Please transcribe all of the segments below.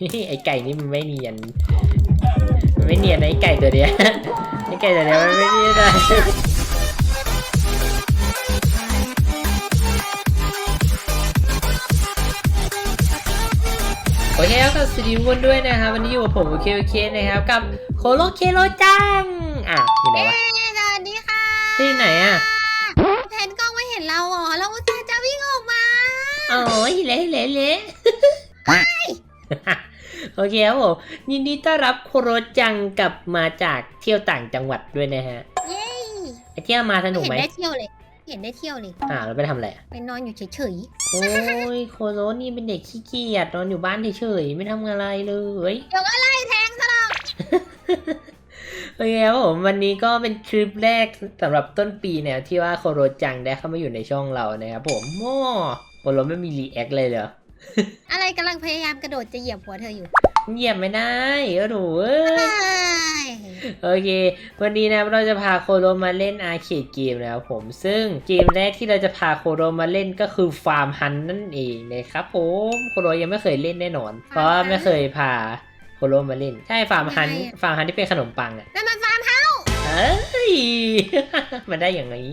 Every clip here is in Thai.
ไอไก่นี่มันไม่เนียนมันไม่เนียนนะไอไก่ตัวเดียวไอไก่ตัวเดียวมันไม่เนียนนะโอเคครับก็สวัสดีทุกคนด้วยนะครับวันนี้อยู่กับผมโอเคโอเคนะครับกับโคโลเคโลจังอะอยู่ไหนวะสวัสดีค่ะที่ไหนอะแผนกล้องไม่เห็นเราเหรอเราอุตส่าห์จะวิ่งออกมาโอ้ยเละเละเละ โอเคครับผมยินดีต้อนรับโคโรจังกลับมาจากเที่ยวต่างจังหวัดด้วยนะฮะเย้ไปเที่ยวมาสนุกเห็ไหมนได้เที่ยวเลย เห็นได้เที่ยวเลย อ่าเราไปทำอะไรอะไปนอนอยู่เฉยโอ้ยโคโรนี่เป็นเด็กขี้เกียจนอนอยู่บ้านเฉยๆไม่ทำอะไรเลย ๆเดี๋ยวก็ไล่แทงซะหรอกโอเคครับผมวันนี้ก็เป็นคลิปแรกสำหรับต้นปีเนี่ยที่ว่าโคโรจังได้เข้ามาอยู่ในช่องเรานะครับผมโม่โคโรไม่มีรีแอคเลยเหรอ อะไรกำลังพยายามกระโดดจะเหยียบหัวเธออยู่เหยียบไม่ได้ก็หนูเอ้ย เอ้ยโอเค วันนี้นะเราจะพาโคโรมาเล่นอาร์เคดเกมนะครับผม ซึ่งเกมแรกที่เราจะพาโคโรมาเล่นก็คือฟาร์มฮันนั่นเองนะครับผมโคโรยังไม่เคยเล่นแน่นอน เพราะว่าไม่เคยพาโคโรมาเล่น ใช่ฟาร์มฮันฟาร์มฮันที่เป็นขนมปังอะ นั่นมันฟาร์มเฮาส์เอ้ย มันได้อย่างนี้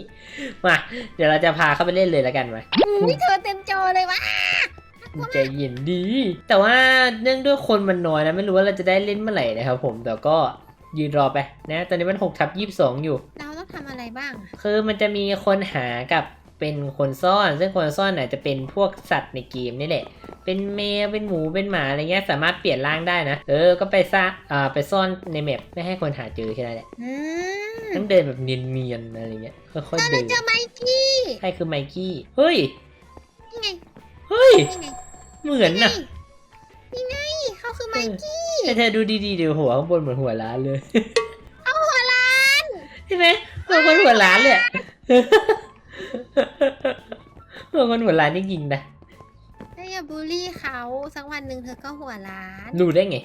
มา เดี๋ยวเราจะพาเข้าไปเล่นเลยแล้วกันไหมอุ้ยเธอเต็มจอเลยวะ ใจเย็นดี แต่ว่าเนื่องด้วยคนมันน้อยนะไม่รู้ว่าเราจะได้เล่นเมื่อไหร่นะครับผมแต่ก็ยืนรอไปนะตอนนี้มัน6ทับ22 อยู่ เราต้องทำอะไรบ้างอะคือมันจะมีคนหากับเป็นคนซ่อน ซึ่งคนซ่อนอาจจะเป็นพวกสัตว์ในเกมนี่แหละ เป็นแมวเป็นหมูเป็นหมาอะไรเงี้ยสามารถเปลี่ยนร่างได้นะ เออ ก็ไปซ่าอ่าไปซ่อนในแมปไม่ให้คนหาเจอแค่นั้นแหละอืมต้องเดินแบบเนียนๆอะไรเงี้ยค่อยๆเราเดินเจอไมกี้ใครคือไมกี้เฮ้ยนี่ไงเฮ้ยนี่ไง เหมือนน่ะนี่ไงเขาคือไมกี้แต่เธอดูดีๆเดี๋ยวหัวข้างบนเหมือนหัวล้านเลยเอาหัวล้านใช่ไหมเหมือนคนหัวล้านเลยอะเหมือนคนหัวล้านจริงๆนะถ้าอย่าบูลลี่เขาสักวันหนึ่งเธอก็หัวล้านรู้ได้ไง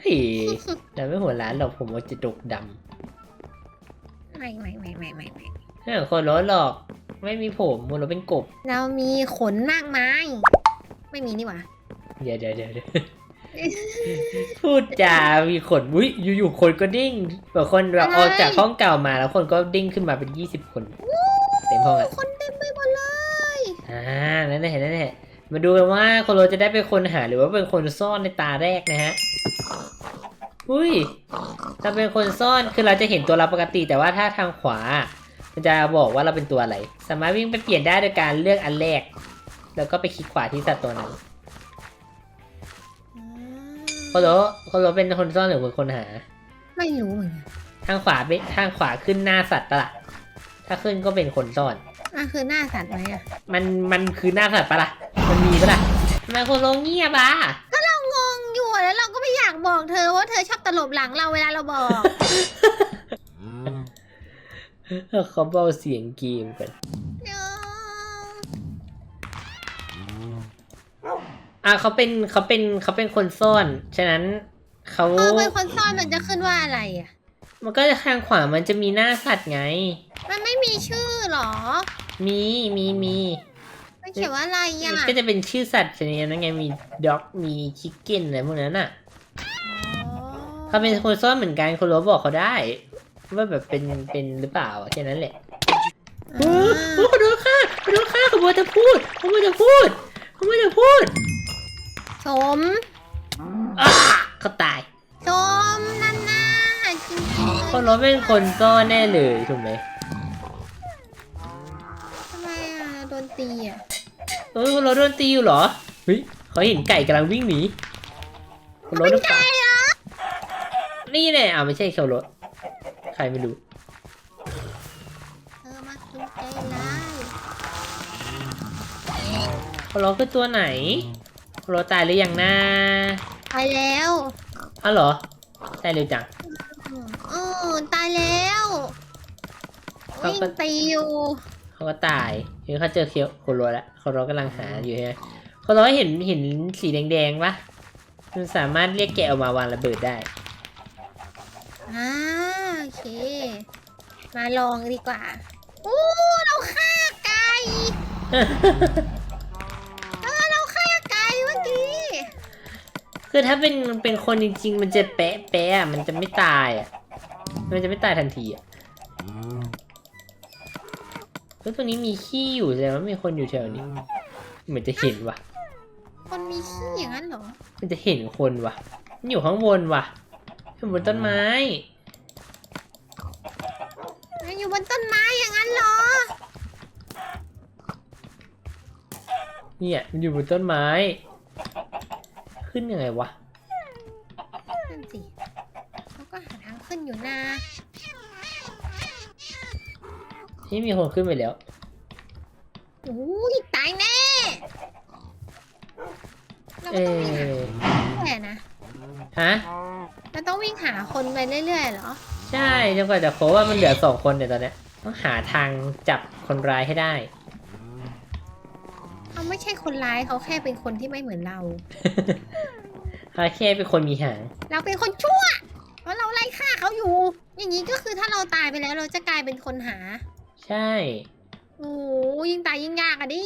เฮ้ยแต่ไม่หัวล้านหรอกผมว่าจะดกดไม่ไม่ไม่ไม่ไม่ไม่ำไม่เหมือนคนล้อหรอก ไม่มีผมมันเราเป็นกบ เรามีขนมากมาย ไม่มีนี่หว่า เดี๋ยวเดี๋ยวเดี๋ยวเดี๋ยวพูดจามีขนอุ้ยอยู่ๆคนก็ดิ้งแบบคนแบบออกจากห้องเก่ามาแล้วคนก็ดิ้งขึ้นมาเป็นยี่สิบคน เต็มห้องอะคนเต็มไปหมดเลย อ่านั่นแหละนั่นแหละมาดูกันว่าโคโรจะได้เป็นคนหาหรือว่าเป็นคนซ่อนในตาแรกนะฮะอุ้ยถ้าเป็นคนซ่อนคือเราจะเห็นตัวเราปกติ แต่ว่าถ้าทางขวา มันจะบอกว่าเราเป็นตัวอะไร สามารถวิ่งไปเปลี่ยนได้โดยการเลือกอันแรก แล้วก็ไปคลิกขวาที่สัตว์ตัวนั้นโคโรโคโรเป็นคนซ่อนหรือเป็นคนหา ไม่รู้เหมือนกันทางขวาเป็นทางขวาขึ้นหน้าสัตว์ปะล่ะถ้าขึ้นก็เป็นคนซ่อน อะคือหน้าสัตว์ไหมอะมันมันคือหน้าสัตว์ปะล่ะ มันมีปะล่ะทำไมโคโรเงียบอะเรางงอยู่แล้วเราก็ไม่อยากบอกเธอว่าเธอชอบตลบหลังเราเวลาเราบอก เขาเบาเสียงเกมกันเดี๋ยวอะเขาเป็นเขาเป็นเขาเป็นคนซ่อน ฉะนั้นเขาพอเป็นคนซ่อนมันจะขึ้นว่าอะไรอะ มันก็จะข้างขวามันจะมีหน้าสัตว์ไง มันไม่มีชื่อหรอ มีมีมีมันเขียนว่าอะไรอะก็จะเป็นชื่อสัตว์ชนิดนั้นไงมีด็อกมีชิคเก้นอะไรพวกนั้นอะเขาเป็นคนซ่อนเหมือนกันคนรู้บอกเขาได้ ว่าแบบเป็นเป็นหรือเปล่าอะแค่นั้นแหละโอ้โหขอโทษค่ะขอโทษค่ะขโมยจะพูดขโมยจะพูดขโมยจะพูดชมอ้าเขาตายชมนั่นน่ะจริงๆเลยคนรู้เป็นคนซ่อนแน่เลยถูกไหมทำไมอะโดนตีอะเออคนรู้โดนตีอยู่เหรอเฮ้ยเขาเห็นไก่กำลังวิ่งหนีคนรู้หรือเปล่านี่แน่อ้าวไม่ใช่เขารถ ใครไม่รู้ เธอมากินใจร้ายคนรู้คือตัวไหนคนรู้ตายหรือยังนะไปแล้วอ้าวเหรอตายเร็วจังเออตายแล้วเขาวิ่งก็ ตีอยู่เขาก็ตายเห็นเขาเจอเคียวโคโรแล้วโคโรกำลังหาอยู่ใช่ไหมโคโรเห็นเห็นสีแดงๆปะมันสามารถเรียกแกะออกมาวางระเบิดได้อ่า โอเค มาลองดีกว่าอู้เราฆ่าไก่เออเราฆ่าไก่คือถ้าเป็นเป็นคนจริง ๆ มันจะแปะแปะอะมันจะไม่ตายอะ มันจะไม่ตายทันทีอะเฮ้ยตรงนี้มีขี้อยู่แสดงว่ามีคนอยู่แถวนี้ เหมือนจะเห็นว่ะ คนมีขี้อย่างนั้นเหรอ มันจะเห็นคนว่ะมันอยู่ข้างบนว่ะอยู่บนต้นไม้ มันอยู่บนต้นไม้อย่างนั้นเหรอ เนี่ยมันอยู่บนต้นไม้ ขึ้นยังไงวะ นั่นสิเขาก็หาทางขึ้นอยู่นะนี่มีคนขึ้นไปแล้วโอ้ยตายแน่ เราเอก็ต้องวิ่งหาอแค่นะ ฮะ เราต้องวิ่งหาคนไปเรื่อยๆเหรอ ใช่จนกว่าจะโค้ว่ามันเหลือสองคนเนี่ยตอนเนี้ยต้องหาทางจับคนร้ายให้ได้ เขาไม่ใช่คนร้ายเขาแค่เป็นคนที่ไม่เหมือนเรา คาแค่เป็นคนมีหาง เราเป็นคนชั่ว เพราะเราไล่ฆ่าเขาอยู่ อย่างนี้ก็คือถ้าเราตายไปแล้วเราจะกลายเป็นคนหา ใช่ โอ้ยยิ่งตายยิ่งยากอะดิ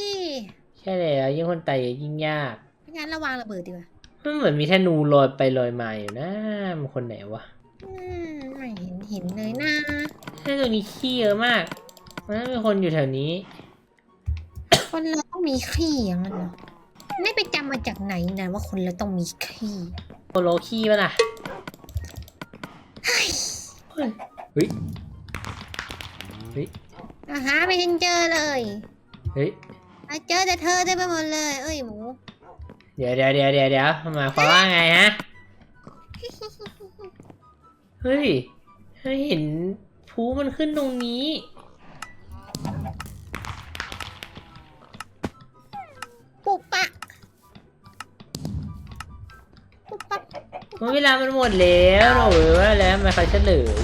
ใช่แล้วยิ่งคนตายยิ่งยาก ไม่งั้นระวางระเบิดดีกว่ามันเหมือนมีธนูลอยไปลอยมาอยู่นะมันคนไหนวะ อืมไม่เห็นเห็นเลยนะใช่ตรงนี้ขี้เยอะมากมันต้องมีคนอยู่แถวนี้ คนเราต้องมีขี้อย่างนั้นเหรอนี่ไปจำมาจากไหนนะว่าคนเราต้องมีขี้โคโลขี้ปะล่ะเฮ้ยเฮ้ยเฮ้ยอาหาไม่เห็นเจอเลยเฮ้ยอะเจอแต่เธอได้ไปหมดเลย เอ้ยหมู เดี๋ยวเดี๋ยวเดี๋ยวเดี๋ยวเดี๋ยวหมายความว่าไงฮะ เฮ้ยให้เห็นภูมันขึ้นตรงนี้ ปุบปะปุบปับเวลามันหมดแล้วโอ้ยว่าแล้วทำไมาเขาเฉลย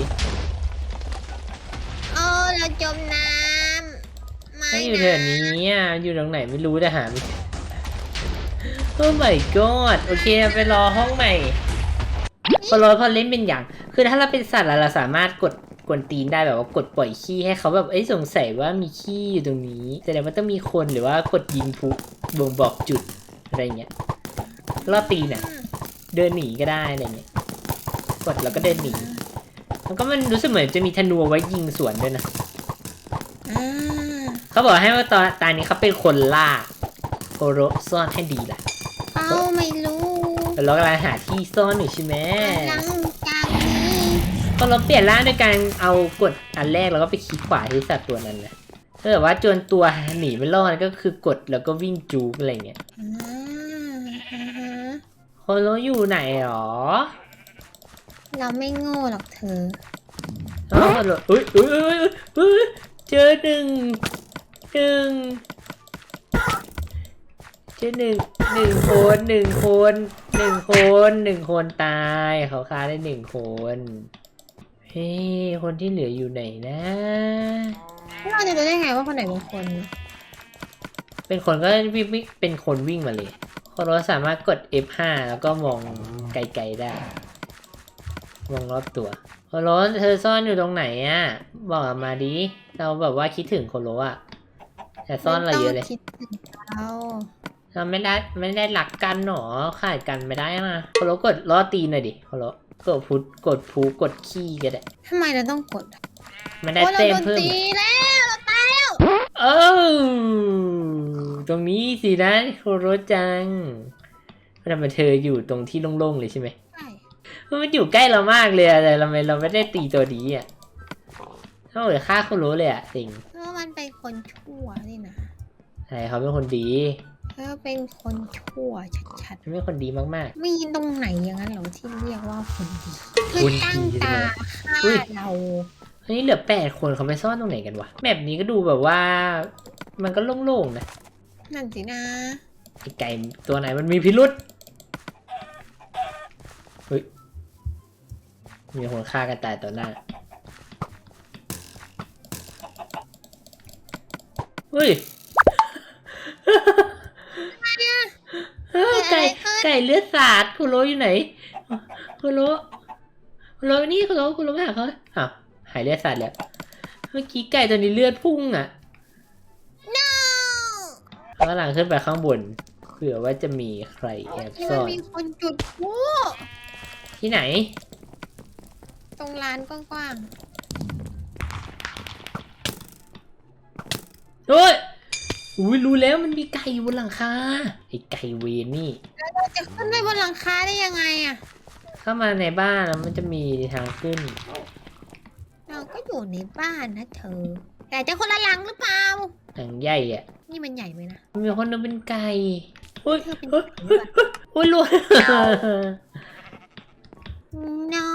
โอ้เราจมน้ำไม่ไม่อยู่นะแถวนี้อะอยู่ตรงไหนไม่รู้แต่หาไม่เจอโอ้ my god โอเคไปรอห้องใหม่ พอรอพอเล่นเป็นอย่าง คือถ้าเราเป็นสัตว์อะเราสามารถกดกวนตีนได้แบบว่ากดปล่อยขี้ให้เขาแบบเอ้ยสงสัยว่ามีขี้อยู่ตรงนี้แสดงว่าต้องมีคนหรือว่ากดยิงพลุบ่งบอกจุดอะไรเงี้ยล่อตีนอะอืมเดินหนีก็ได้อะไรเงี้ยกดแล้วก็เดินหนีแล้วก็มันรู้สึกเหมือนจะมีธนูเอาไว้ยิงสวนด้วยนะอ่าเขาบอกให้ว่าตอนตอนนี้เขาเป็นคนล่าโคโรซ่อนให้ดีล่ะเอาไม่รู้แล้ว เรากำลังหาที่ซ่อนอยู่ใช่ไหมหลังจากนี้พอเราเปลี่ยนร่างด้วยการเอากดอันแรกแล้วก็ไปคลิกขวาที่สัตว์ตัวนั้นนะถ้าแบบว่าจนตัวหนีไม่รอดก็คือกดแล้วก็วิ่งจูกอะไรเงี้ยอ่าอ่าฮะโคโรอยู่ไหนหรอเราไม่โง่หรอกเธออ๋อเหรออุ้ยอุ้ยอุ้ยอุ้ยเจอหนึ่งหนึ่งเจอหนึ่ง หนึ่งคนหนึ่งคนหนึ่งคนหนึ่งคนตายเขาฆ่าได้หนึ่งคนเฮ้ยคนที่เหลืออยู่ไหนนะเราจะรู้ได้ไงว่าคนไหนเป็นคน เป็นคนก็วิ่งวิ่งเป็นคนวิ่งมาเลยคนเราสามารถกด F5 แล้วก็มองไกลๆได้ มองรอบตัวโคโรเธอซ่อนอยู่ตรงไหนอะ บอกมาดิเราแบบว่าคิดถึงโคโรอะแต่ซ่อนเราเยอะเลยไม่ต้งคิดถึงเรา เราไม่ได้ไม่ได้หลักกันหรอขาดกันไม่ได้นะโคโรกดล้อตีนหน่อยดิโคโรกดพุทกดพูกดขี้ก็ได้ทำไมเราต้องกดอะไม่ได้โอ้เราเต้มโดนเพิ่มตีแล้วเราตายแล้วเออตรงนี้สินะโคโรจังทำไมเธออยู่ตรงที่โล่งๆเลยใช่ไหมใช่มันอยู่ใกล้เรามากเลยอะแต่ทำไมเราไม่ได้ตีตัวนี้อะถ้าเหลือฆ่าโคโรเลยอะสิงเพราะมันเป็นคนชั่วนี่นะใช่เขาเป็นคนดี เธอเป็นคนชั่วชัดเขาเป็นคนดีมาก ๆ มีตรงไหนอย่างนั้นเหรอที่เรียกว่าคนดีเธคอนดีตั้งตาอุ้ฆ่ายเราๆอันนี้เหลือแปดคนเขาไปซ่อนตรงไหนกันวะแบบนี้ก็ดูแบบว่า มันก็โล่งๆนะนั่นสินะไอไก่ตัวไหนมันมีพิรุษเฮ้ยมีคนฆ่ากันตายต่อหน้าเฮ้ย เลือดสาดคุโรอยู่ไหนคุโรคุโรนี่คุโรคุโรไปหาเขาอ้าวหายเลือดสาดแล้ว เมื่อกี้ไก่ตัวนี้เลือดพุ่งอะ no เขากำลังขึ้นไปข้างบนเพื่อผื่อว่าจะมีใครแอบที่ซ่มันอนมีคนจุดพลุที่ไหน ตรงลานกว้างเฮ้ยอุ้ยรู้แล้วมันมีไก่อยู่บนหลังคาไอ้ไก่เวนนี่ๆ เราจะขึ้นไปบนหลังคาได้ยังไงอะเข้ามาในบ้านแล้วมันจะมีทางขึ้น เราก็อยู่ในบ้านนะเธอ แต่จะคนละหลังหรือเปล่าหลังใหญ่อะนี่มันใหญ่ไหมนะ มีคนนึงเป็นไก่โอ้ยเธอเป็นโอ้ยผีด้วยโอ้ยรวย no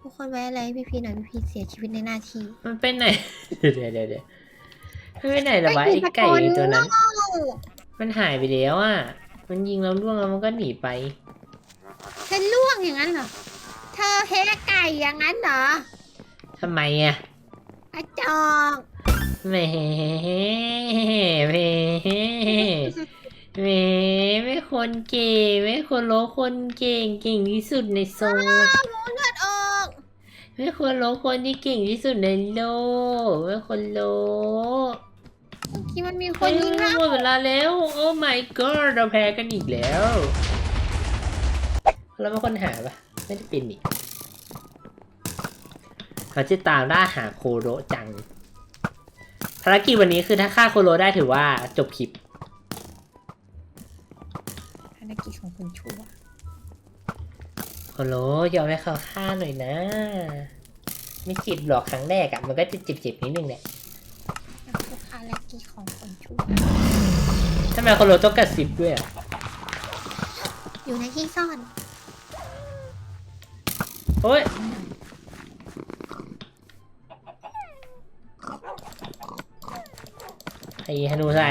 ทุกคนไว้อะไรให้พี่พีหน่อยพี่พีเสียชีวิตในหน้าที่มันไปไหน เดี๋ยวเดี๋ยวเดี๋ยวมันไปไหนล่ะวะไอ้ไก่ตัวนั้น มันหายไปแล้วอะ มันยิงเราล่วงแล้วมันก็หนีไปเธอล่วงอย่างนั้นเหรอ เธอแพ้ไก่อย่างนั้นเหรอทำไมอะอาจอกแหมแหมแหมไม่คนเก่งไม่คนโลคนเก่งเก่งที่สุดในโซนหมูเลือดออกไม่คนโลคนที่เก่งที่สุดในโลกไม่คนโลเมื่อ กี้มันมีคเฮ้นยยิงเราหมดเวลาแล้ว โอ้ my god เราแพ้กันอีกแล้วแล้วมาคนหาปะไม่ได้เป็นนี่เขาจะตามล่าหาโคโรจัง ภารกิจวันนี้คือถ้าฆ่าโคโรได้ถือว่าจบคลิป ภารกิจของคุณชั่วโคโรยอมให้เขาฆ่าหน่อยนะ ไม่เจ็บหรอกครั้งแรกอะ่ะมันก็จะเจ็บๆนิดนึงแหละนั่นคือภารกิจของคนชั่วทำไมโคโรต้องกระซิบด้วยอะอยู่ในที่ซ่อน โอ้ยไอ้ฮนูใส่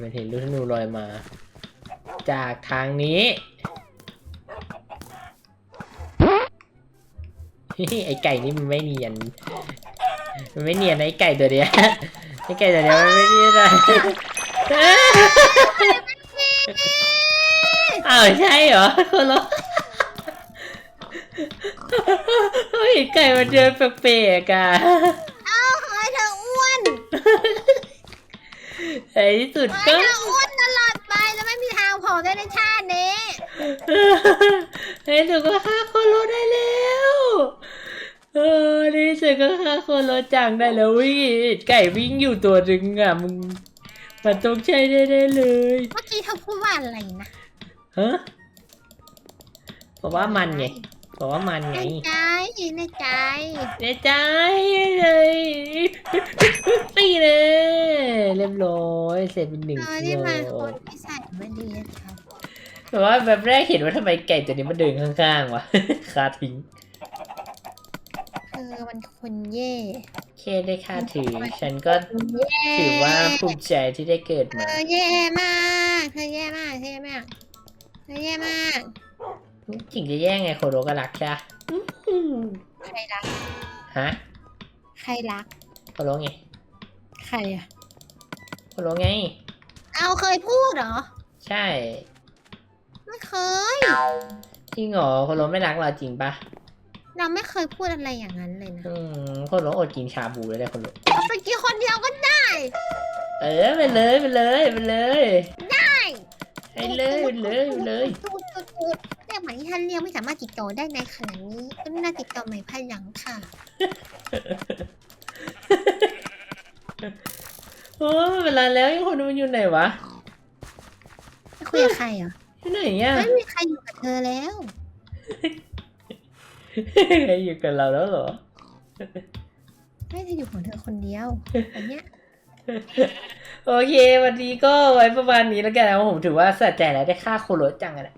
มันเห็นลูกธนูลอยมา จากทางนี้ ไอไก่นี่มันไม่เนียน มันไม่เนียนนะไอไก่ตัวเดียวไอไก่ตัวเดียวมันไม่เนียนอะอ้าวใช่เหรอคนละเฮ้ยไก่มันเดินแปลกๆอะเอ้าขอให้เธออ้วนในที่สุดขอให้ก็เธออ้วนตลอดไปแล้วไม่มีทางผอมได้ในชาตินี้ในที่สุดก็ฆ่าคนรถได้แล้ว เออในที่สุดก็ฆ่าคนรถจังได้แล้ววิ่งไก่วิ่งอยู่ตัวหนึ่งอะมึงมันต้องใช่ได้ๆเลยเมื่อกี้เธอพูดว่าอะไรนะฮะเพราะว่ามันไงเพราะว่ามันในไงใจในใจเสียใจเลยตีเลยเรียบร้อยเสร็จเป็นหนึ่งเธอกิที่โลมันคนที่ใส่ไม่ดีนะครับแต่ว่าแบบแรกเห็นว่าทำไมไก่ตัวนี้มันเดินข้างๆวะคาทิ้ง เธอมันคนเย่เคได้ค่าถือ ฉันก็เย่ถือว่าภูมิใจที่ได้เกิดเธมา อแย่มาก เธอแย่มาก เธอแย่มาก เธอแย่มากถึงจะแย่งไงโคโรก็รักใช่ปะอื้อใครรัก ฮะใครรัก โคโรไงใครอะโคโรไง เอาเคยพูดเหรอ ใช่ ไม่เคย จริงเหรอโคโรไม่รักเราจริงปะ เราไม่เคยพูดอะไรอย่างนั้นเลยนะอืมโคโรอดกินชาบูเลยได้โคโรเอาไปกินคนเดียวก็ได้เออไปเลยไปเลยไปเลยได้ไปเลยไปเลยไปเลยพูดพูดพูดเรียกหมายที่ท่านเรียกไม่สามารถติดต่อได้ในขณะนี้ก็น่าติดต่อหมายภายหลังค่ะโอ้เวลาแล้วไอ้คนมันอยู่ไหนวะไม่คุยกับใครเหรออยู่ไหนอะไม่มีใครอยู่กับเธอแล้วใคร อยู่กับเราแล้วเหรอให้เธออยู่ของเธอคนเดียวอันเนี้ยโอเค วันนี้ก็ไว้ประมาณนี้แล้วกันนะผมถือว่าสะใจแล้วได้ค่าโคโรจังอะนะ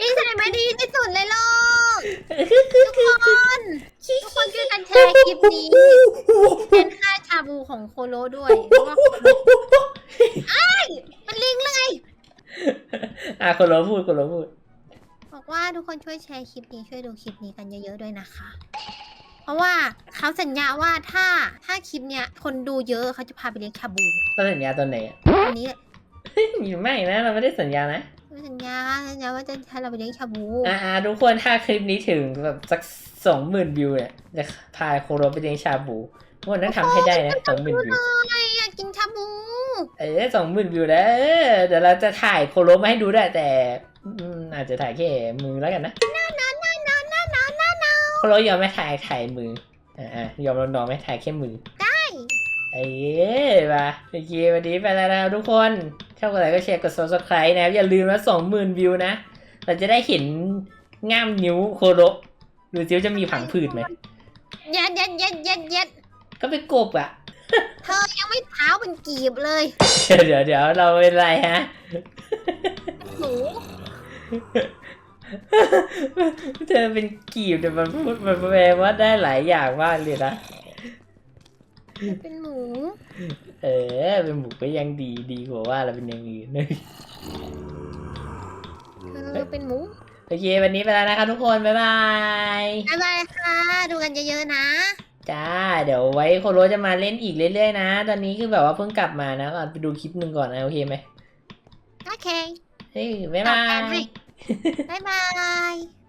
นี่แสดงมาดีที่สุดเลยโลกทุกคนทุกคนช่วยกันแชร์คลิปนี้ เป็นค่าชาบูของโคโลด้วยเพราะว่าไอ้ายมันลิงเลย อะโคโรพูดโคโรพูด บอกว่าทุกคนช่วยแชร์คลิปนี้ช่วยดูคลิปนี้กันเยอะๆด้วยนะคะ เพราะว่าเขาสัญญาว่าถ้าถ้าคลิปเนี้ยคนดูเยอะเขาจะพาไปเลี้ยงชาบูตอนสัญญาตอนไหนอะ อันนี้แหละอยู่ไม่นะเราไม่ได้สัญญานะสัญญาสัญญาว่าจะให้เราไปเลี้ยงชาบูอ่าทุกคนถ้าคลิปนี้ถึงแบบสักสองหมื่นวิวเนี่ยจะพาโคโรไปเลี้ยงชาบูวันนั้นทำให้ได้นะสองหมื่นวิวอะไรอกินชาบู เออสองหมื่นวิวแล้วเออเดี๋ยวเราจะถ่ายโคโรมาให้ดูด้วยแต่ อาจจะถ่ายแค่มือแล้วกันนะโคโรยอมไม่ถ่ายถ่ายมือ อ่าอะยอมน้องไม่ถ่ายแค่มือ ได้เอ้ยมาโอเควันนี้ไปแล้วนะทุกคนชอบกดไลค์ก็แชร์กด subscribe นะอย่าลืมนะสองหมื่นวิวนะ เราจะได้เห็นง่ามนิ้วโคโรหรือซิวจะมีผังผืดไหมเย็ดเย็ดเย็ดย็ดย็ดก็เป็นกบอะเธอยังไม่เท้าเป็นกีบเลย เดี๋ยวเดี๋ยวเราเป็นไรฮะหนู เธอเป็นกีบเดี๋ยวมันพูดมันแปลว่าได้หลายอย่างมากเลยนะ เป็นหมู เออ เป็นหมูก็ยังดีดีกว่าว่าเราเป็นอย่างอื่นเธอเป็นหมู โอเค วันนี้ไปแล้วนะครับทุกคน บ๊ายบาย บ๊ายบายค่ะ ดูกันเยอะๆนะจ้า เดี๋ยวไว้โคโรจะมาเล่นอีกเรื่อยๆนะ ตอนนี้คือแบบว่าเพิ่งกลับมานะก่อนไปดูคลิปหนึ่งก่อนนะโอเคไหมโอเค เฮ้ยบ๊ายตอบบาแทนให้ย บ๊ายบาย